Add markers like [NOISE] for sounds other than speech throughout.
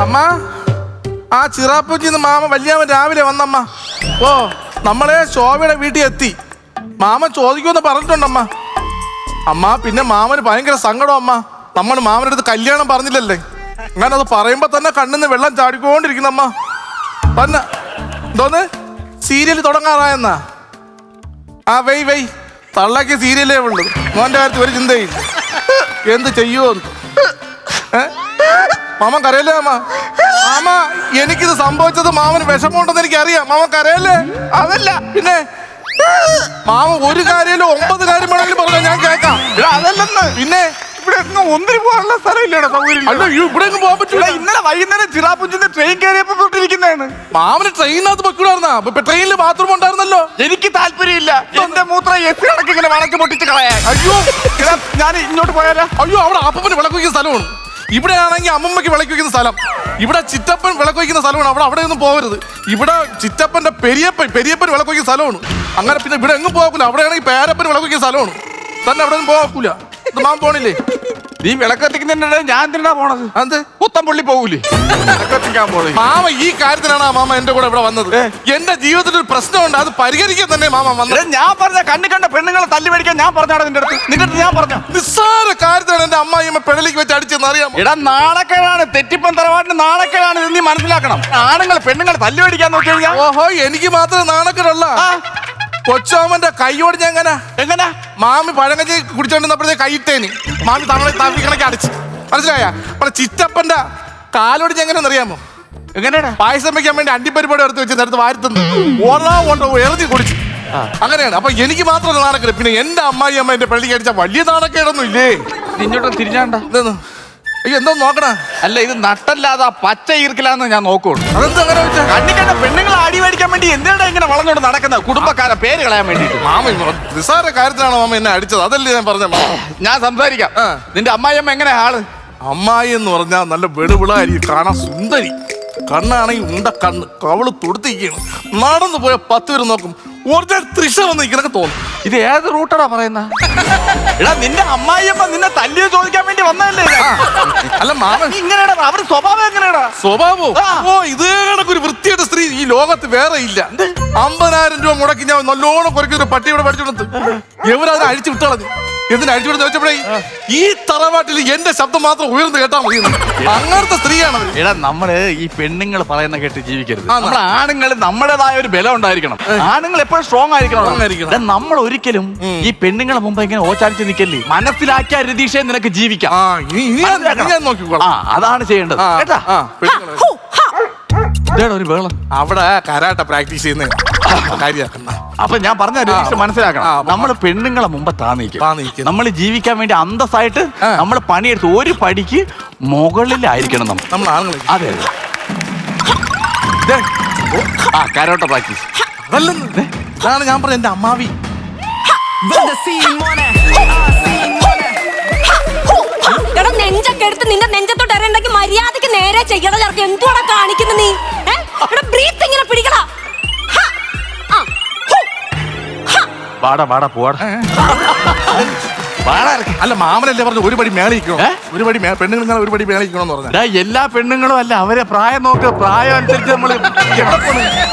അമ്മ ആ ചിറാപ്പൂച്ചിന്ന് മാമ വല്യാമൻ രാവിലെ വന്നമ്മ. ഓ നമ്മളെ ശോഭയുടെ വീട്ടിൽ എത്തി. മാമ ചോദിക്കുമെന്ന് പറഞ്ഞിട്ടുണ്ടമ്മ. അമ്മ പിന്നെ മാമന് ഭയങ്കര സങ്കടം അമ്മ. നമ്മൾ മാമന്റെ അടുത്ത് കല്യാണം പറഞ്ഞില്ലല്ലേ? ഞാൻ അത് പറയുമ്പോ തന്നെ കണ്ണിന്ന് വെള്ളം ചാടിക്കൊണ്ടിരിക്കുന്നമ്മ. തന്നെ എന്തോന്ന്? സീരിയൽ തുടങ്ങാറായെന്നാ? ആ വെയ് വെയ്. തള്ളാക്കിയ സീരിയലേ ഉള്ളൂ. മോന്റെ കാര്യത്തിൽ ഒരു ചിന്തയില്ല. എന്ത് ചെയ്യുമോ മാമ മാമൻ കരയല്ലേ മാമ? മാമ എനിക്കിത് സംഭവിച്ചത് മാമന് വിഷമമുണ്ടെന്ന് എനിക്ക് അറിയാം മാമൻ കരയല്ലേ? അതല്ല പിന്നെ മാമ ഒരു കാര്യമല്ലോ ഒമ്പത് കാര്യം വേണമെങ്കിലും പറഞ്ഞാൽ ഞാൻ കേൾക്കാം. അതല്ലെന്ന്. പിന്നെ ഇവിടെ എങ്ങും ഒന്നിന് പോകാനുള്ള സ്ഥലമില്ലടാ സൗകര്യം അല്ല ഇവിടെ എങ്ങും പോകാൻ പറ്റൂല. ഇന്നലെ വൈകുന്നേരം ചിറാപ്പുഞ്ചിന്റെ ട്രെയിൻ കയറിയപ്പോ തൊട്ടിരിക്കുന്നതാണ് മാമന് ട്രെയിനകത്ത് പൊയ്ക്കൂടായിരുന്നാ? ഇപ്പൊ ട്രെയിനിൽ ബാത്റൂം ഉണ്ടായിരുന്നല്ലോ. എനിക്ക് താല്പര്യമില്ല. എന്റെ മൂത്ര എസ് കണക്ക് ഇങ്ങനെ വളക്ക് പൊട്ടിച്ച് കളയാ അയ്യോ. ഞാൻ ഇങ്ങോട്ട് പോയാലോ? അയ്യോ അവിടെ അപ്പന് വിളക്ക് വയ്ക്കുന്ന സ്ഥലമാണ്. ഇവിടെ ആണെങ്കിൽ അമ്മമ്മക്ക് വിളക്ക് വയ്ക്കുന്ന സ്ഥലം. ഇവിടെ ചിറ്റപ്പൻ വിളക്ക് വയ്ക്കുന്ന സ്ഥലമാണ്. അവിടെ അവിടെ ഒന്നും പോകരുത്. ഇവിടെ ചിറ്റപ്പന്റെ പെരിയപ്പൻ പെരിയപ്പൻ വിളക്ക് വയ്ക്കുന്ന സ്ഥലമാണ്. അങ്ങനെ പിന്നെ ഇവിടെ എങ്ങും പോകൂല അവിടെ ആണെങ്കിൽ പേരപ്പൻ വിളക്ക് വയ്ക്കുന്ന സ്ഥലമാണ്. തന്നെ അവിടെ ഒന്നും പോകൂല മാം പോണില്ലേ? നീ വിളക്കത്തിക്കുന്നതിനിടെ ഞാൻ എന്തിനാ പോണത്? അത് പുള്ളി പോകൂലേ. വിളക്കത്തിക്കാൻ പോണത് മാമ ഈ കാര്യത്തിനാണ് ആ മാമ എന്റെ കൂടെ ഇവിടെ വന്നത്? എന്റെ ജീവിതത്തിൽ ഒരു പ്രശ്നമുണ്ട് അത് പരിഹരിക്കാൻ തന്നെ മാമ വന്നത്. ഞാൻ പറഞ്ഞ കണ്ണി കണ്ട പെണ്ണുങ്ങളെ തല്ലി മേടിക്കാൻ ഞാൻ പറഞ്ഞാണ് നിന്റെ അടുത്ത്. നിന്റെ അടുത്ത് ഞാൻ പറഞ്ഞ? നിസ്സാര കാര്യത്തിനാണ് എന്റെ അമ്മായിമ്മ പെണ്ണിലേക്ക് വെച്ച് അടിച്ചെന്ന് അറിയാമോ? എടാ നാണക്കേടാണ് തെറ്റിപ്പൻ തറവാട്ടിന് നാണക്കേടാണ് ഇത് നീ മനസ്സിലാക്കണം. ആണുങ്ങൾ പെണ്ണുങ്ങളെ തല്ലി മേടിക്കാൻ നോക്കി കഴിഞ്ഞാൽ ഓഹോ എനിക്ക് മാത്രമേ നാണക്കേടുള്ള. കൊച്ചോമന്റെ കൈയോട് ഞാൻ എങ്ങനെ? എങ്ങനെ? മാമി പഴങ്കഞ്ഞി കുടിച്ചോണ്ടിരുന്നപ്പോഴത്തെ കൈയിട്ടേന് മാമി തവളെ തവി അടിച്ച്. മനസ്സിലായ? അപ്പൊ ചിറ്റപ്പന്റെ കാലോടിഞ്ഞ എങ്ങനെ അറിയാമോ എങ്ങനെയാണ്? പായസം വെക്കാൻ വേണ്ടി അണ്ടിപ്പരിപാടി എടുത്ത് വെച്ച് നേരത്തെ വാരത്തുന്നു ഓരോ കൊണ്ടോ എറിഞ്ഞ് കുടിച്ചു. അങ്ങനെയാണ്. അപ്പൊ എനിക്ക് മാത്രം നാണക്കേട്. പിന്നെ എന്റെ അമ്മായി അമ്മ എന്റെ പള്ളിക്ക് അടിച്ച വലിയ നാണക്കേടൊന്നും ഇല്ലേ? നിന്നോട്ട് തിരിഞ്ഞാണ്ട? അയ്യോ എന്തോ നോക്കണ അല്ല ഇത് നട്ടല്ലാതെ പച്ച ഈർക്കിലാന്ന് ഞാൻ നോക്കുള്ളൂ. അതെന്താ അങ്ങനെ വെച്ചാ? കണ്ണി പെണ്ണുങ്ങളെ അടി മേടിക്കാൻ വേണ്ടി എന്തിനാ ഇങ്ങനെ വളഞ്ഞോണ്ട് നടക്കുന്നത്? കുടുംബക്കാരെ പേര് കളയാൻ വേണ്ടിട്ട് മാമ നിസ്സാര കാര്യത്തിലാണ് മാമ എന്നെ അടിച്ചത്? അതല്ലേ ഞാൻ പറഞ്ഞ ഞാൻ സംസാരിക്കാം. ആ. നിന്റെ അമ്മായിയമ്മ എങ്ങനെ ആൾ? അമ്മായി എന്ന് പറഞ്ഞാൽ നല്ല വെളുവിളാരി കാണാൻ സുന്ദരി. കണ്ണാണെങ്കിൽ ഉണ്ട കണ്ണ് കവൾ തൊടുത്തിരിക്കണം നടന്നു പോയ പത്ത് പേര് നോക്കും. ഒറിജിനൽ തൃശ വന്ന് നിൽക്കണൊക്കെ തോന്നും. ഇത് ഏത് റൂട്ടടാ പറയുന്ന? [LAUGHS] എടാ നിന്റെ അമ്മായിയമ്മ നിന്നെ തല്ലിയോ ചോദിക്കാൻ വേണ്ടി വന്നതല്ലേ ഇത്? അല്ല മാമ ഇങ്ങനെയാടാ അവർ സ്വഭാവം എങ്ങനെയാടാ? സ്വഭാവോ? ആ. ഓ ഇതേ കണക്കൊരു വൃത്തിയുടെ സ്ത്രീ ഈ ലോകത്ത് വേറെ ഇല്ല. അമ്പതിനായിരം രൂപ മുടക്കി ഞാൻ നല്ലോണം കുറയ്ക്കുന്ന ഒരു പട്ടി ഇവിടെ പഠിച്ചോണ്ട് എവരതിനെ അഴിച്ചു വിട്ടളഞ്ഞു എന്തിനാ അഴിച്ചു കൊടുത്ത് വെച്ചപ്പോഴേ? ഈ തറവാട്ടിൽ എന്റെ ശബ്ദം മാത്രം ഉയർന്നു കേട്ടാ മതി അങ്ങനത്തെ സ്ത്രീയാണ് അവർ. എടാ നമ്മൾ ഈ പെണ്ണുങ്ങൾ പറയുന്ന കേട്ട് ജീവിക്കരുത്. നമ്മുടെ നമ്മൾ ആണുങ്ങൾ നമ്മുടേതായ ഒരു ബലം ഉണ്ടായിരിക്കണം. ആണുങ്ങൾ എപ്പോഴും സ്ട്രോങ് ആയിരിക്കണം. Strong ആയിരിക്കണം. എടാ, നമ്മൾ ഒരിക്കലും ഈ പെണ്ണുങ്ങളെ മുമ്പ് ഇങ്ങനെ ഓച്ചാടിച്ച് നിൽക്കല്ലേ മനസ്സിലാക്കിയ രതീഷെ നിനക്ക് ജീവിക്കാം. ആ ഇനി ഇനി ഞാൻ- ഇനി ഞാൻ നോക്കിക്കോളാം. അതാണ് ചെയ്യേണ്ടത്. ആ, കേട്ടാ? ആ, പെണ്ണുങ്ങൾ. ഇതേടാ ഒരു ബഹളം. അവിടെ കരാട്ട പ്രാക്ടീസ് ചെയ്യുന്ന. അപ്പൊ ഞാൻ പറഞ്ഞ രതീഷ് മനസ്സിലാക്കണം. നമ്മൾ പെണ്ണുങ്ങളെ മുമ്പ് താന്നിരിക്കും. നമ്മൾ ജീവിക്കാൻ വേണ്ടി അന്തസ്സായിട്ട് നമ്മൾ പണിയെടുത്ത് ഒരു പടിക്ക് മുകളിലായിരിക്കണം നമ്മൾ. നമ്മൾ ആണുങ്ങൾ അതെ അതെ. ആ കരോട്ട പ്രാക്ടീസ് അതല്ലെന്ന് ഇതാണ് ഞാൻ പറഞ്ഞ എന്റെ അമ്മാവി. നെഞ്ചൊക്കെ എടുത്ത് നിന്റെ നെഞ്ചത്തോട്ട് എറിയണ്ടെങ്കിൽ മര്യാദയ്ക്ക് നേരെ ചെയ്യണം. ചേർക്ക് എന്തുവാടാ കാണിക്കുന്നത് നീ? ബ്രീത്ത് ഇങ്ങനെ പിടിക്കടാ. വാടാ വാടാ പോവാടാ. വാടാ ഇറക്ക്. അല്ല മാമനല്ലേ പറഞ്ഞു ഒരു പടി മേളിക്കണം ഏ? ഒരു പടി മേ- പെണ്ണുങ്ങൾ ഇങ്ങനെ ഒരു പടി മേളിക്കണം പറഞ്ഞു. ഡാ, എല്ലാ പെണ്ണുങ്ങളും അല്ല അവരെ പ്രായം നോക്ക്. പ്രായം അനുസരിച്ച് നമ്മൾ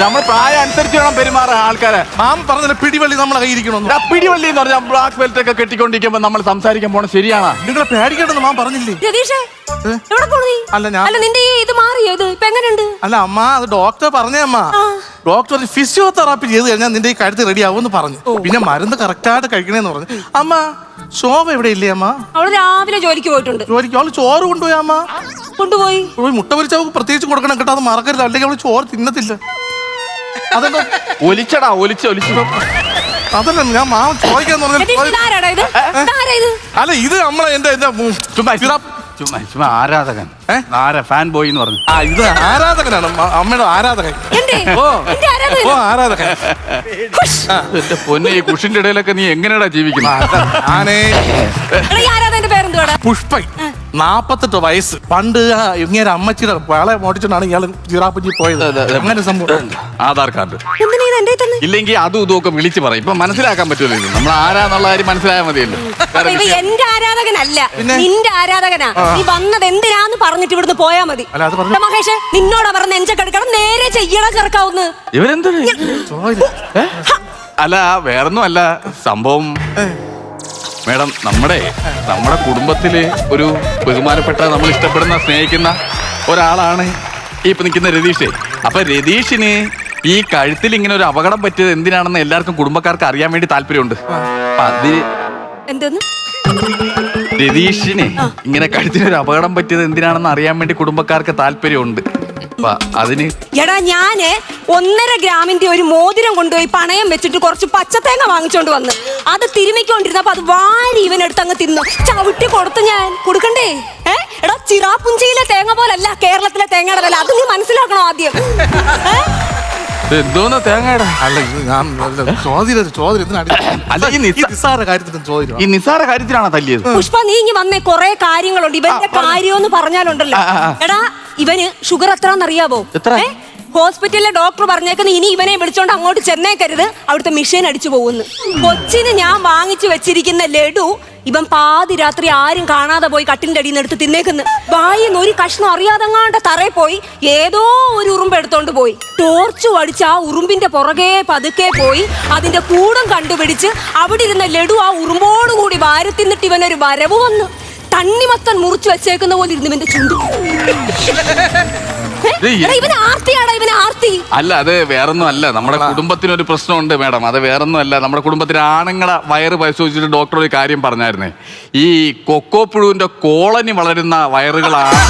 നമ്മൾ പ്രായം അനുസരിച്ച് വേണം പെരുമാറാൻ ആൾക്കാരെ. മാം പറഞ്ഞില്ല പിടിവള്ളി നമ്മളെ കയ്യിരിക്കണം പിടിവള്ളി എന്ന് പറഞ്ഞാൽ ബ്ലാക്ക് ബെൽറ്റ് ഒക്കെ കെട്ടിക്കൊണ്ടിരിക്കുമ്പോ നമ്മൾ സംസാരിക്കാൻ പോണ ശരിയാണോ? നിങ്ങളെ പേടിക്കണ്ടെന്ന് മാം പറഞ്ഞില്ലേ? രതീഷേ ഏ? എവിടെ പോണു നീ? അല്ല, ഞാൻ- അല്ല നിന്റെ ഈ ഇത് മാറിയോ? ഇത് ഇപ്പൊ എങ്ങനെയുണ്ട്? അല്ല അമ്മ അത് ഡോക്ടർ പറഞ്ഞേ അമ്മ. ആ. ഡോക്ടർ ഫിസിയോതെറാപ്പി ചെയ്ത് കഴിഞ്ഞാൽ നിന്റെ ഈ കഴുത്ത് റെഡി ആവുമെന്ന് പറഞ്ഞു. പിന്നെ മരുന്ന് കറക്റ്റായിട്ട് കഴിക്കണേന്ന് പറഞ്ഞു. അമ്മ ശോഭ എവിടെ ഇല്ലേ അമ്മ? അവൾ രാവിലെ ജോലിക്ക് പോയിട്ടുണ്ട്. ജോലിക്ക്? അവൾ ചോറ് കൊണ്ടുപോയി അമ്മ. കൊണ്ടുപോയി. മുട്ട പൊരിച്ച അവൾക്ക് പ്രത്യേകിച്ച് കൊടുക്കണം കേട്ടോ അത് മറക്കരുത്. അല്ലെങ്കിൽ അവൾ ചോറ് തിന്നത്തില്ല. അതെന്താ? ഒലിച്ചടാ ഒലിച്ച ഒലിച്ച്. അതല്ല ഞാൻ മാമ ചോദിക്കാന്ന് പറഞ്ഞു അല്ല ഇത് നമ്മളെ എന്റെ ചുമ്മാ ചുമ്മാ ചുമ്മാ ആരാധകൻ. ഏ? ആരാ ഫാൻ ബോയ് എന്ന് പറഞ്ഞു. ആ ഇത് ആരാധകനാണ്. മ- അമ്മയുടെ ആരാധകൻ. എന്റെ ഓ. എന്റെ ആരാധകൻ ഓ ആരാധകൻ. എന്റെ പൊന്നെ ഈ കുഷിന്റെ ഇടയിലൊക്കെ നീ എങ്ങനെയാടാ ജീവിക്കുന്നത്. ഞാനേ എടാ ഈ ആരാധകന്റെ പേരെന്തുവാടാ? പുഷ്പൻ. നാപ്പത്തെട്ട് വയസ്സ്. പണ്ട് ഇങ്ങനെ അമ്മച്ചിയുടെ വളെ മോട്ടിച്ചിട്ടാണ് ഇയാൾ ജിറാപ്പഞ്ചി പോയത്. അങ്ങനെ സംഭവം. ആധാർ കാർഡ്. ഇല്ലെങ്കിൽ അതും ഇതും ഒക്കെ വിളിച്ച് പറയും. ഇപ്പൊ മനസ്സിലാക്കാൻ പറ്റുമല്ലോ ഇത്. നമ്മൾ ആരാന്നുള്ള കാര്യം മനസ്സിലായാൽ മതിയല്ലോ. എന്റെ ആരാധകനല്ല. നിന്റെ ആരാധകനാ. നീ വന്നത് എന്തിനാന്ന് പറഞ്ഞിട്ട് ഇവിടുന്ന് പോയാ മതി. അല്ല, അത് പറഞ്ഞു. എടാ മഹേഷ് നിന്നോട് പറഞ്ഞ എഞ്ചക്കെടുക്കണം നേരെ ചെയ്യണ ചെറുക്കാവുന്ന്. ഇവരെന്ത്? അല്ല വേറൊന്നും അല്ല. സംഭവം മേഡം നമ്മുടെ നമ്മുടെ കുടുംബത്തിൽ ഒരു ബഹുമാനപ്പെട്ട നമ്മൾ ഇഷ്ടപ്പെടുന്ന സ്നേഹിക്കുന്ന ഒരാളാണ് ഈ ഇപ്പൊ നിൽക്കുന്ന രതീഷ്. അപ്പൊ രതീഷിന് ഈ കഴുത്തിൽ ഇങ്ങനെ ഒരു അപകടം പറ്റിയത് എന്തിനാണെന്ന് എല്ലാവർക്കും കുടുംബക്കാർക്ക് അറിയാൻ വേണ്ടി താല്പര്യമുണ്ട്. അപ്പൊ അത് എന്തെന്ന്? രതീഷിന് ഇങ്ങനെ കഴുത്തിന് ഒരു അപകടം പറ്റിയത് എന്തിനാണെന്ന് അറിയാൻ വേണ്ടി കുടുംബക്കാർക്ക് താല്പര്യമുണ്ട്. എടാ ഞാൻ ഒന്നര ഗ്രാമിന്റെ ഒരു മോതിരം കൊണ്ടുപോയി പണയം വെച്ചിട്ട് കുറച്ച് പച്ചത്തേങ്ങ വാങ്ങിച്ചോണ്ട് വന്ന്. അത് തിരുമിക്കൊണ്ടിരുന്നപ്പോ അത് വാരി ഇവനെടുത്ത് അങ്ങ് തിന്നു. ചവിട്ടി കൊടുത്തു ഞാൻ. കൊടുക്കണ്ടേ? എടാ ചിറാപ്പുഞ്ചിയിലെ തേങ്ങ പോലല്ല കേരളത്തിലെ വില. അത് നീ മനസ്സിലാക്കണോ ആദ്യം? ഇത് എന്തോന്ന് തേങ്ങയുടെ അല്ല ഇത് ഞാൻ അല്ല, ചോദ്യം ചോദ്യം എന്തിനാണ് അല്ല, ഈ നിസ്സ- നിസ്സാര കാര്യത്തിന് ചോദ്യം ഈ നിസ്സാര കാര്യത്തിലാണോ തല്ലിയത്? പുഷ്പ നീ ഇങ്ങി വന്നേ കൊറേ കാര്യങ്ങളുണ്ട്. ഇവന്റെ കാര്യം എന്ന് പറഞ്ഞാലുണ്ടല്ലോ. ആ, ആ, ആ. എടാ ഇവന് ഷുഗർ എത്രാന്നറിയാവോ? എത്ര? ഹോസ്പിറ്റലിലെ ഡോക്ടർ പറഞ്ഞേക്കുന്ന ഇനി ഇവനെ വിളിച്ചോണ്ട് അങ്ങോട്ട് ചെന്നേക്കരുത്. അവിടുത്തെ മെഷീൻ അടിച്ചു പോകുന്നു. കൊച്ചിന് ഞാൻ വാങ്ങിച്ചു വെച്ചിരിക്കുന്ന ലഡു ഇവൻ പാതി രാത്രി ആരും കാണാതെ പോയി കട്ടിന്റെ അടിയിൽ നിന്ന് എടുത്ത് തിന്നേക്കുന്നു. വായിന്ന് ഒരു കഷ്ണം അറിയാതെങ്ങാണ്ട് തറയിൽ പോയി ഏതോ ഒരു ഉറുമ്പ് എടുത്തോണ്ട് പോയി. ടോർച്ച് അടിച്ച് ആ ഉറുമ്പിന്റെ പുറകെ പതുക്കെ പോയി. അതിന്റെ കൂടം കണ്ടുപിടിച്ച് അവിടെ ഇരുന്ന ലഡു ആ ഉറുമ്പോട് കൂടി വാരി തിന്നിട്ട് ഇവനൊരു വരവ് വന്നു. തണ്ണിമത്തൻ മുറിച്ചു വെച്ചേക്കുന്ന പോലെ ഇരുന്നു ഇവന്റെ ചുണ്ട്. ഇവന് ആർത്തിയാടാ ഇവന് ആർത്തി. അല്ല അത് വേറൊന്നും അല്ല. നമ്മുടെ കുടുംബത്തിനൊരു പ്രശ്നമുണ്ട് മാഡം. അത് വേറൊന്നും അല്ല. നമ്മുടെ കുടുംബത്തിലെ ആണുങ്ങളെ വയറ് പരിശോധിച്ചിട്ട് ഡോക്ടർ ഒരു കാര്യം പറഞ്ഞായിരുന്നേ. ഈ കൊക്കോ പുഴുവിന്റെ കോളനി വളരുന്ന വയറുകളാണ്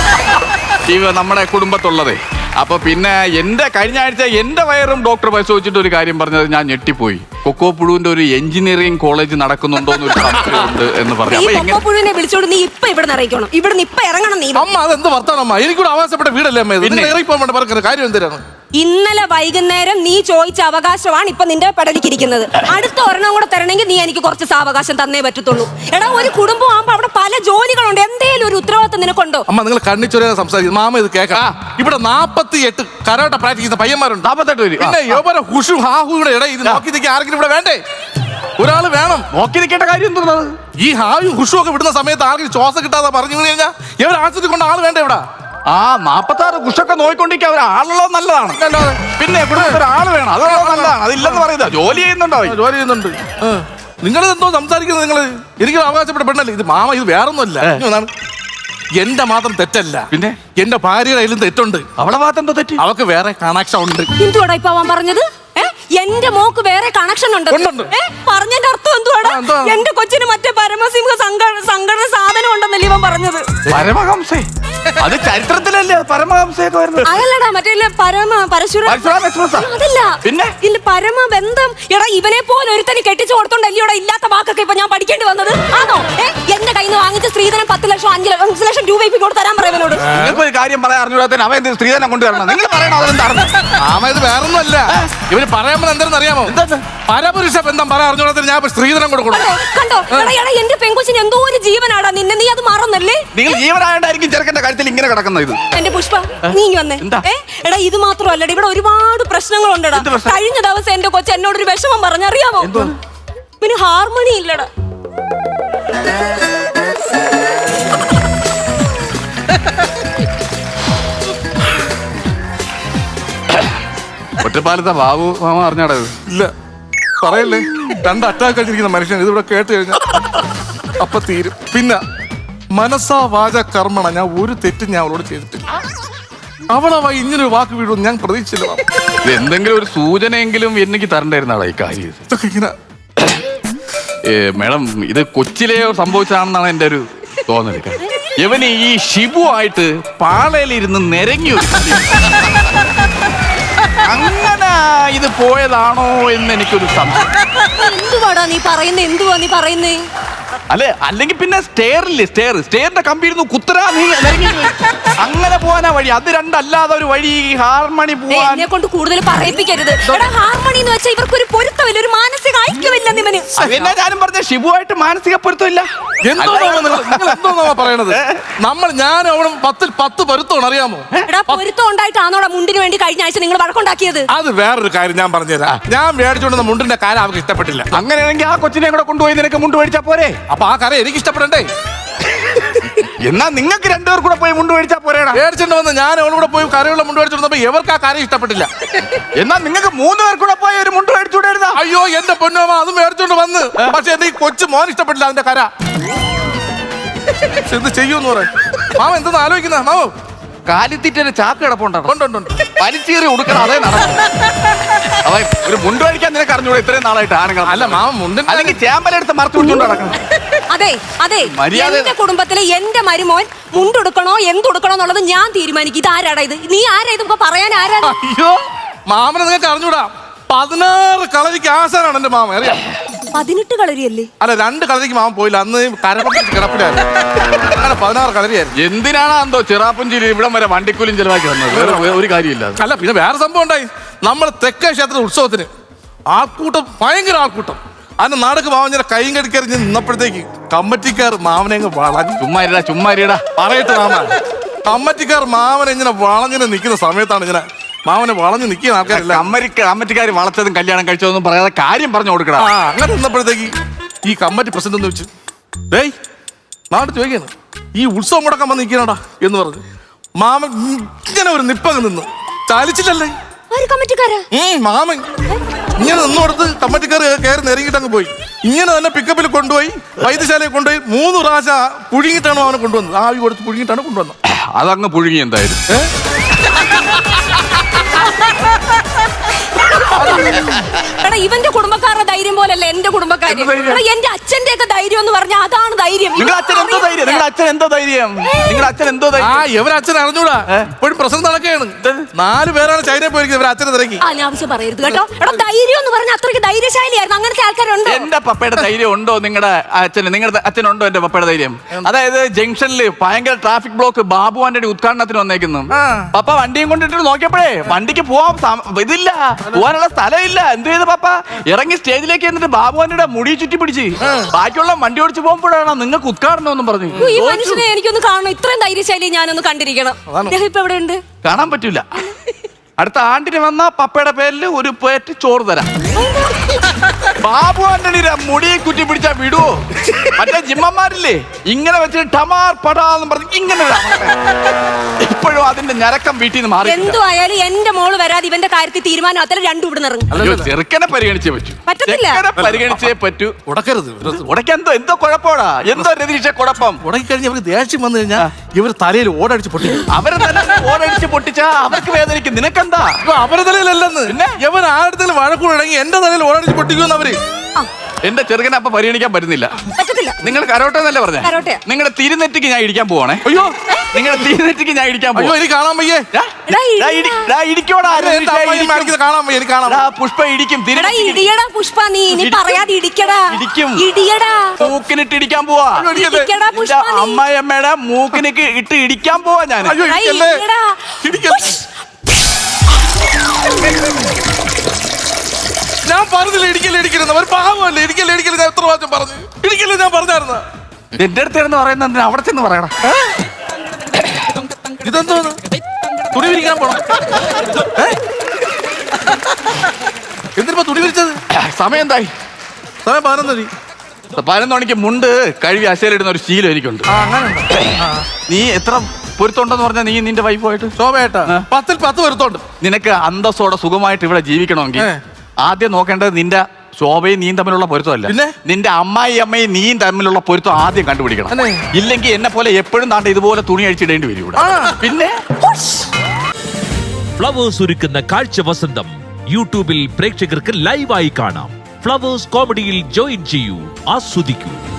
ഇവ നമ്മുടെ കുടുംബത്തുള്ളത്. അപ്പൊ പിന്നെ എന്റെ കഴിഞ്ഞ ആഴ്ച എന്റെ വയറും ഡോക്ടർ പരിശോധിച്ചിട്ട് ഒരു കാര്യം പറഞ്ഞത് ഞാൻ ഞെട്ടിപ്പോയി. കൊക്കോ പുഴുവിന്റെ ഒരു എഞ്ചിനീയറിംഗ് കോളേജ് നടക്കുന്നുണ്ടോ എന്നൊരു സംശയമുണ്ട് എന്ന് പറഞ്ഞു. അപ്പൊ എങ്ങനെ വിളിച്ചോണ്ട് നീ ഇപ്പൊ ഇവിടെ അറിയിക്കണം ഇവിടെ ഇപ്പൊ ഇറങ്ങണം നീ. അമ്മ അതെന്ത് വർത്താനം അമ്മ എനിക്കൂടെ വീടല്ലേ പിന്നെ? വേണ്ട കാര്യം എന്തിനാണ്? ഇന്നലെ വൈകുന്നേരം നീ ചോദിച്ച അവകാശമാണ് ഇപ്പൊ നിന്റെ പടലിക്കിരിക്കുന്നത് അടുത്ത ഒരെണ്ണം കൂടെ തരണമെങ്കിൽ നീ എനിക്ക് കുറച്ച് സാവകാശം തന്നേ പറ്റത്തുള്ളൂ. എടാ ഒരു കുടുംബം ആകുമ്പോ അവിടെ പല ജോലികളുണ്ട്. എന്തേലും ഒരു ഉത്തരവാദിത്തം നിനക്കുണ്ടോ? അമ്മ നിങ്ങൾ കണ്ണിച്ചൊരേ സംസാരിക്കും. മാമ ഇത് കേൾക്കാം. ഇവിടെ നാപ്പത്തി എട്ട് കരാട്ട പ്രാക്ടീസ് ചെയ്യുന്ന പയ്യന്മാരുണ്ട്. നാപ്പത്തെട്ട് പേര്. പിന്നെ യോപര ഹുഷു ഹാഹുയുടെ ഇടയിൽ ഇത് നോക്കി ആരെങ്കിലും ഇവിടെ വേണ്ടേ? ഒരാൾ വേണം. നോക്കി നിൽക്കേണ്ട കാര്യം എന്താണ്? ഈ ഹാവി ഹുഷു ഒക്കെ വിടുന്ന സമയത്ത് ആർക്കും ശ്വാസം കിട്ടാതെ പറഞ്ഞു കഴിഞ്ഞാൽ ഇവർ ആശുപത്രി കൊണ്ട് ആൾ വേണ്ട ഇവിടെ? ആ നാപ്പത്തി ആറ് കുഷൊക്കെ നോക്കിക്കൊണ്ടിരിക്കുക അവർ ആളുള്ളത് നല്ലതാണ്. പിന്നെ കുടുംബത്തിൽ ഒരാൾ വേണം. അത് നല്ലതാണ്. അതില്ലെന്ന് പറയുന്നത്. ജോലി ചെയ്യുന്നുണ്ടോ ജോലി ചെയ്യുന്നുണ്ട്. നിങ്ങൾ എന്തോ സംസാരിക്കുന്നത് നിങ്ങൾ എനിക്ക് അവകാശപ്പെട്ട പെണ്ണല്ലേ? ഇത് മാമ ഇത് വേറൊന്നുമല്ല. ഇനി എന്റെ മാത്രം തെറ്റല്ല. പിന്നെ? എന്റെ ഭാര്യയുടെ കയ്യിലും തെറ്റുണ്ട്. അവളെ മാത്രം എന്തോ തെറ്റി? അവക്ക് വേറെ കണക്ഷൻ ഉണ്ട്. എന്തുവാടാ ഇപ്പൊ അവൻ പറഞ്ഞത്? എന്റെ മോക്ക് വേറെ കണക്ഷൻ ഉണ്ട് ഉണ്ടുണ്ട്. ഏ? പറഞ്ഞതിന്റെ അർത്ഥം എന്തുവാണ് ആ, എന്തുവാ? എന്റെ കൊച്ചിന് മറ്റേ പരമസിംഹ സംഘ- സംഘടന സാധനം ഉണ്ടെന്നല്ലേ ഇവൻ പറഞ്ഞത്? പരമഹംസേ. അത് ചരിത്രത്തിലല്ലേ പരമഹംസയൊക്കെ വരുന്നത്? അതല്ലടാ മറ്റേ ഇല്ലേ പരമ പരശുര പരശുരാം എക്സ്പ്രസ്സാ? അതല്ല. പിന്നെ? ഇല്ല പരമ ബന്ധം എടാ ഇവനെ പോലെ ഒരുത്തനെ കെട്ടിച്ചു കൊടുത്തോണ്ടല്ലയോടാ ഇല്ലാത്ത വാക്കൊക്കെ ഇപ്പൊ ഞാൻ പഠിക്കേണ്ടി വന്നത്? ആണോ? ഏ എന്റെ കയ്യിൽ നിന്ന് വാങ്ങിച്ച സ്ത്രീധനം പത്ത് ലക്ഷം അഞ്ച് ലക്ഷം അഞ്ച് ലക്ഷം രൂപ ഇപ്പൊ ഇങ്ങോട്ട് തരാൻ പറയുന്നോട് നിങ്ങൾക്ക് ഒരു കാര്യം പറയാൻ അറിഞ്ഞൂടാത്തതിന് അവൻ എന്ത് സ്ത്രീധനം കൊണ്ടുവരണം? നിങ്ങൾ പറയണം അതെന്താണ് [LAUGHS] ആമ ഇത് വേറൊന്നുമല്ല. ഇവർ പറയാൻ എന്തെന്ന് അറിയാമോ? പരപുരുഷ ബന്ധം പറ അറിഞ്ഞോളത്തിൽ ഞാൻ സ്ത്രീധനം കൊടുക്കണം കണ്ടോ എടാ എടാ എന്റെ പെങ്കൊച്ചിന് എന്തോ ഒരു ജീവനാടാ നിന്നെ. നീ അത് മറന്നല്ലേ? നിങ്ങൾ ജീവനായോണ്ടായിരിക്കും ചെറുക്കന്റെ കാര്യത്തിൽ ഇങ്ങനെ കിടക്കുന്നത് ഇത്. എന്റെ പുഷ്പ നീ വന്നേ. എന്താ? എടാ ഇത് മാത്രമല്ലടാ ഇവിടെ ഒരുപാട് പ്രശ്നങ്ങളുണ്ടെടാ. കഴിഞ്ഞ ദിവസം എന്റെ കൊച്ചു എന്നോട് ഒരു വിഷമം പറഞ്ഞറിയാമോ പിന്നെ ഹാർമണി ഇല്ലടാ. ഒറ്റപ്പാലത്തെ ബാബു മാമ അറിഞ്ഞാടാ ഇത് ഇല്ല പറയല്ലേ രണ്ട് അറ്റാക്ക് കഴിച്ചിരിക്കുന്ന മനുഷ്യൻ ഇതിവിടെ കേട്ട് കഴിഞ്ഞാൽ അപ്പൊ തീരും പിന്നെ മനസ്സാ വാച കർമ്മണ ഞാൻ ഒരു തെറ്റും ഞാൻ അവളോട് ചെയ്തിട്ടില്ല അവളവ ഇങ്ങനെ ഇങ്ങനൊരു വാക്ക് വീഴും ഞാൻ പ്രതീക്ഷിച്ചില്ല മാമ. ഇത് എന്തെങ്കിലും ഒരു സൂചനയെങ്കിലും എനിക്ക് തരണ്ടായിരുന്നാളാ ഈ കാര്യം ഇത്. ഇതൊക്കെ ഇങ്ങനെ ഏ, മേഡം ഇത് കൊച്ചിലേ സംഭവിച്ചതാണെന്നാണ് എന്റെ ഒരു തോന്നൽ ഇവന് ഈ ഷിബു ആയിട്ട് പാളയിലിരുന്ന് നിരങ്ങി ഒരു കളി. [LAUGHS] അങ്ങനെ ഇത് പോയതാണോ എന്ന് എനിക്കൊരു സംശയം. എന്തുവാടാ നീ പറയുന്നേ? എന്തുവാ നീ പറയുന്നേ? അല്ലെ അല്ലെങ്കിൽ പിന്നെ സ്റ്റെയറില്ലേ? സ്റ്റെയർ. സ്റ്റെയറിന്റെ കമ്പി ഇരുന്ന് കുത്തരാ നീ പോയി. അങ്ങനെ പോകാനാ വഴി. അത് രണ്ടല്ലാതെ ഒരു വഴി ഈ ഹാർമണി പോവാൻ. എന്നെ കൊണ്ട് കൂടുതൽ പറയിപ്പിക്കരുത്. എടാ ഹാർമണി എന്ന് വെച്ചാൽ ഇവർക്ക് ഒരു പൊരുത്തമില്ല ഒരു മാനസിക ഐക്യമില്ല നിമന്. പിന്നെ ഞാനും പറഞ്ഞ ഷിബുവായിട്ട് മാനസിക പൊരുത്തമില്ല. എന്തോ നിങ്ങൾ നിങ്ങൾ എന്തോ പറയണത് നമ്മൾ ഞാൻ അവളും പത്തിൽ പത്ത് പൊരുത്തമാണ് അറിയാമോ? എടാ പൊരുത്തം ഉണ്ടായിട്ടാണോടാ മുണ്ടിന് വേണ്ടി കഴിഞ്ഞ ആഴ്ച നിങ്ങൾ വഴക്കുണ്ടാക്കിയത്? അത് വേറൊരു കാര്യം ഞാൻ പറഞ്ഞുതരാം. ഞാൻ മേടിച്ചുകൊണ്ടുവന്ന മുണ്ടിന്റെ കാര്യം അവർക്ക് ഇഷ്ടപ്പെട്ടില്ല. അങ്ങനെയാണെങ്കിൽ ആ കൊച്ചിനെ കൂടെ കൊണ്ടുപോയി നിനക്ക് മുണ്ട് മേടിച്ചാ പോരെ? അപ്പൊ ആ കാര്യം എനിക്ക് ഇഷ്ടപ്പെടണ്ടേ? എന്നാ നിങ്ങൾക്ക് രണ്ടുപേർ കൂടെ പോയി മുണ്ട് മേടിച്ചാ പോരേടാ. മേടിച്ചിട്ട് വന്ന് ഞാൻ അവളും കൂടെ പോയി കരയുള്ള മുണ്ട് മേടിച്ചിട്ട് വന്നപ്പോ ഇവർക്ക് ആ കാര്യം ഇഷ്ടപ്പെട്ടില്ല? എന്നാ നിങ്ങൾക്ക് മൂന്ന് പേർ കൂടെ പോയി ഒരു മുണ്ട് മേടിച്ചുകൂടായിരുന്നാ? അയ്യോ എന്റെ പൊന്നോമ അത് മേടിച്ചോണ്ട് വന്ന്. പക്ഷെ എന്റെ ഈ കൊച്ചു മോൻ ഇഷ്ടപ്പെട്ടില്ല അതിന്റെ കര. എന്ത് ചെയ്യൂന്ന് പറയാം മാമ എന്തെന്ന് ആലോചിക്കുന്ന? മാമോ? കാലിത്തീറ്റൊരു ചാക്ക് കിടപ്പുണ്ടോ ഉണ്ട് ഉണ്ട് ഉണ്ട്. വലിച്ചേറി ഉടുക്കണം അതേ നടക്കും. അവ ഒരു മുണ്ട് കഴിക്കാൻ നിനക്ക് അറിഞ്ഞൂടെ ഇത്രയും നാളായിട്ട് ആണുങ്ങൾ അല്ല മാമ മുണ്ട് അല്ലെങ്കിൽ ചേമ്പലെടുത്ത് മറച്ചു പിടിച്ചോണ്ട് നടക്കണം. അതെ അതെ. എന്റെ കുടുംബത്തിലെ എന്റെ മരുമോൻ മുണ്ടുടുക്കണോ എന്തുടുക്കണോ എന്നുള്ളത് ഞാൻ തീരുമാനിക്കും. ഇത് ആരാടാ ഇത്? നീ ആരാ ഇത്? പറയാൻ ആരാ അയ്യോ മാമനെ നിങ്ങൾക്ക് അറിഞ്ഞൂടാ. പതിനാറ് കളരിക്ക് ആശാനാണ് എന്റെ മാമ അറിയാം. പതിനെട്ട് കളരിയല്ലേ? അല്ല രണ്ട് കളരിക്ക് മാമൻ പോയില്ല. അന്ന് കിടപ്പിലായിരുന്നു. അങ്ങനെ പതിനാറ് കളരിയായിരുന്നു. എന്തിനാണ് എന്തോ ചിറാപ്പുഞ്ചിയിൽ ഇവിടം വരെ വണ്ടിക്കൂലിയും ചെലവാക്കി വന്നത്? വേറെ വേ- ഒരു കാര്യമില്ല. അത്. അല്ല പിന്നെ വേറെ സംഭവം ഉണ്ടായി. നമ്മൾ തെക്കേ ക്ഷേത്ര ഉത്സവത്തിന് ആൾക്കൂട്ടം ഭയങ്കര ആൾക്കൂട്ടം. അതിന് നാടക്ക് മാമഞ്ഞ കൈയും കടിക്കറി നിന്നപ്പോഴത്തേക്ക് കമ്മറ്റിക്കാർ മാവനെ അങ്ങ് വളഞ്ഞു. ചുമ്മാ ഇരിടാ ചുമ്മാ ഇരിടാ പറയട്ടെ മാമ. കമ്മറ്റിക്കാർ മാവനെ ഇങ്ങനെ വളഞ്ഞിനെ നിൽക്കുന്ന സമയത്താണ് ഇങ്ങനെ മാമനെ വളഞ്ഞു നിൽക്കുന്ന ആൾക്കാരല്ല. കമ്മരിക്ക് കമ്മറ്റിക്കാർ വളച്ചതും കല്യാണം കഴിച്ചതൊന്നും പറയാതെ കാര്യം പറഞ്ഞു കൊടുക്കണം. ആ അങ്ങനെ നിന്നപ്പോഴത്തേക്ക് ഈ കമ്മറ്റി പ്രസിഡന്റ് എന്ന് വെച്ച് ഡേയ് നാട് ചോദിക്കുന്നു ഈ ഉത്സവം മുടക്കാൻ വന്ന് നിൽക്കണടാ എന്ന് പറഞ്ഞു. മാമൻ ഇങ്ങനെ ഒരു നിപ്പങ്ങ് നിന്ന് ചാലിച്ചില്ലല്ലേ മാമൻ ഇങ്ങനെ നിന്നോടത്ത് കമ്മറ്റിക്കാർ കയറി നെരുങ്ങിട്ട് അങ്ങ് പോയി. ഇങ്ങനെ തന്നെ പിക്കപ്പിൽ കൊണ്ടുപോയി വൈദ്യശാലയിൽ കൊണ്ടുപോയി മൂന്ന് പ്രാവശ്യം പുഴുങ്ങിയിട്ടാണ് അവനെ കൊണ്ടുവന്നത്. ആവി കൊടുത്ത് പുഴുങ്ങിയിട്ടാണ് കൊണ്ടുവന്നത്. അതങ്ങ് പുഴുങ്ങി എന്തായാലും. ഇവന്റെ കുടുംബക്കാരുടെ ധൈര്യം? എടാ, എന്റെ അച്ഛന്റെ ഒക്കെ ധൈര്യം എന്ന് പറഞ്ഞാൽ അതാണ് ധൈര്യം. നിങ്ങളുടെ അച്ഛൻ എന്തോ ധൈര്യം? നിങ്ങളുടെ അച്ഛൻ എന്തോ ധൈര്യം? നിങ്ങളുടെ അച്ഛൻ എന്തോ ആ ധൈര്യം അച്ഛൻ അറിഞ്ഞൂടാ. ഇപ്പോഴും പ്രശ്നം നടക്കുകയാണ്. നാല് പേരാണ് ചൈനയിൽ പോയിരിക്കുന്നത് ഇവരെ അച്ഛനെ തിരക്കി. അനാവശ്യം പറയരുത് കേട്ടോ. എടാ ധൈര്യം എന്ന് പറഞ്ഞാൽ അത്രയ്ക്ക് ധൈര്യശാലിയായിരുന്നു. അങ്ങനത്തെ ആൾക്കാരുണ്ട്? എന്റെ പപ്പയുടെ ധൈര്യം ഉണ്ടോ നിങ്ങളുടെ അച്ഛന്? നിങ്ങളുടെ അച്ഛനുണ്ടോ എന്റെ പപ്പയുടെ ധൈര്യം? അതായത് ജംഗ്ഷനിൽ ഭയങ്കര ട്രാഫിക് ബ്ലോക്ക് ബാബു ആന്റണി ഉദ്ഘാടനത്തിന് വന്നേക്കുന്നു. പപ്പ വണ്ടിയും കൊണ്ടിട്ട് നോക്കിയപ്പോഴേ വണ്ടിക്ക് പോവാൻ ഇതില്ല. പോവാനുള്ള സ്ഥലമില്ല. എന്ത് ചെയ്ത് പപ്പ? ഇറങ്ങി സ്റ്റേജിലേക്ക് എന്നിട്ട് ബാബു ആന്റണിയുടെ മുടി ചുറ്റി പിടിച്ച്. ബാക്കിയുള്ള വണ്ടി ഓടിച്ച് പോകുമ്പോഴാണ് നിങ്ങൾക്ക് ഉദ്ഘാടനം ഒന്നും പറഞ്ഞു ഈ മനുഷ്യനെ എനിക്കൊന്ന് കാണണം? ഇത്രയും ധൈര്യശാലി ഞാനൊന്ന് കണ്ടിരിക്കണം. അദ്ദേഹം ഇപ്പൊ എവിടെ ഉണ്ട്? കാണാൻ പറ്റൂല. അടുത്ത ആണ്ടിന് വന്ന പപ്പയുടെ പേരിൽ ഒരു പേറ്റ് ചോറ് തരാം. ബാബു ആന്റണിയുടെ മുടി കുറ്റി പിടിച്ചാ വിടുവോ മറ്റേ ജിമ്മന്മാരില്ലേ? ഇങ്ങനെ വെച്ചിട്ട് ടമാർ പടാന്ന് പറഞ്ഞ് ഇങ്ങനെ. ഇപ്പോഴും അതിന്റെ ഞരക്കം വീട്ടിൽ നിന്ന് മാറി എന്തു ആയാലും എന്റെ മോൾ വരാതെ ഇവന്റെ കാര്യത്തിൽ തീരുമാനം അത്ര രണ്ടും ഇവിടെ ഇറങ്ങും. അയ്യോ, ചെറുക്കനെ പരിഗണിച്ചേ പറ്റൂ. പറ്റത്തില്ല. ചെറുക്കനെ പരിഗണിച്ചേ പറ്റൂ. ഉടക്കരുത്. ഉടക്ക എന്തോ എന്തോ കുഴപ്പമാടാ. എന്തോ രതീക്ഷ കുഴപ്പം. ഉടക്കി കഴിഞ്ഞ് അവർക്ക് ദേഷ്യം വന്നു കഴിഞ്ഞാൽ ഇവർ തലയിൽ ഓടടിച്ച് പൊട്ടി. അവരെ തന്നെ ഓടടിച്ച് പൊട്ടിച്ചാ അവർക്ക് വേദനിക്കും. നിനക്കെന്താ? അവരെ തലയിലല്ലെന്ന്? ഇവൻ ആരുടെ വഴക്കൂടങ്ങി എന്റെ തലയിൽ ഓടടിച്ച് പൊട്ടിക്കുന്ന അവർ. എന്റെ ചെറുക്കനെ അപ്പൊ പരിഗണിക്കാൻ പറ്റുന്നില്ല. പറ്റത്തില്ല. നിങ്ങൾ കരോട്ടെ എന്നല്ലേ പറഞ്ഞേ? കരോട്ടയാ. നിങ്ങളുടെ തിരുനെറ്റിക്ക് ഞാൻ ഇടിക്കാൻ പോവാണേ. അയ്യോ. നിങ്ങളുടെ തിരുനെറ്റിക്ക് ഞാൻ ഇടിക്കാൻ അയ്യോ പോവാ. എനിക്ക് കാണാൻ വയ്യേ. എടാ, ഇടി- ഇടിക്കോടാ, എന്റെ രതീഷേ, കാണിക്കുന്നത് കാണാൻ വയ്യ എനിക്ക് കാണാൻ ഡാ, പുഷ്പ ഇടിക്കും എടാ തിരുനെറ്റിക്ക് ഇടിയടാ പുഷ്പ നീ ഇനി. പറയാതെ ഇടിക്കടാ. ഇടിക്കും. ഇടിയടാ. മൂക്കിനിട്ട് ഇടിക്കാൻ പോവാ. അയ്യോ, ഇടിക്കല്ലേ? ഇടിക്കടാ പുഷ്പ നീ. അമ്മായിയമ്മയുടെ മൂക്കിനിക്ക് ഇട്ട് ഇടിക്കാൻ പോവാ ഞാൻ അയ്യോ എടാ, ഇടിക്കല്ലേ? ഇടിയടാ. ഇടിക്കല്ലേ പറഞ്ഞില്ല ഇടിക്കൽ ഇടിക്കരുത് ഒരു പാവമല്ലേ? ഇടിക്കൽ ഇടിക്കൽ ഞാൻ എത്ര പ്രാവശ്യം പറഞ്ഞു? ഇടിക്കല്ലേ ഞാൻ പറഞ്ഞായിരുന്ന. എന്റെ അടുത്ത് ഇരുന്ന് പറയുന്ന എന്തിനാ? അവിടെ ചെന്ന് പറയണം. ഇതെന്തോ തുണി വിരിക്കാൻ പോണം? ഏ? എന്തിനിപ്പോ തുണി വിരിച്ചത്? സമയം എന്തായി സമയം പതിനൊന്നരി പതിനൊന്ന് മണിക്ക് മുണ്ട് കഴുകി അശയിലിടുന്ന ഒരു ശീലം എനിക്കുണ്ട്. നീ എത്ര പൊരുത്തുണ്ടെന്ന് പറഞ്ഞാൽ നീ നിന്റെ വൈഫായിട്ട് ശോഭയായിട്ടാ പത്തിൽ പത്ത് പൊരുത്തുണ്ട് നിനക്ക് അന്തസ്സോടെ സുഖമായിട്ട് ഇവിടെ ജീവിക്കണമെങ്കിൽ. ആദ്യം നോക്കേണ്ടത് നിന്റെ ശോഭയും നീയും തമ്മിലുള്ള പൊരുത്തമല്ല. പിന്നെ? നിന്റെ അമ്മായി അമ്മയും നീയും തമ്മിലുള്ള പൊരുത്തം ആദ്യം കണ്ടുപിടിക്കണം. അതെ. ഇല്ലെങ്കിൽ എന്നെ പോലെ എപ്പോഴും താണ്ട ഇതുപോലെ തുണി അഴിച്ചിടേണ്ടി വരും ഇവിടെ. പിന്നെ? ഫ്ലവേഴ്സ് ഒരുക്കുന്ന കാഴ്ച വസന്തം യൂട്യൂബിൽ പ്രേക്ഷകർക്ക് ലൈവായി കാണാം. ഫ്ലവേഴ്സ് കോമഡിയിൽ ജോയിൻ ചെയ്യൂ ആസ്വദിക്കൂ.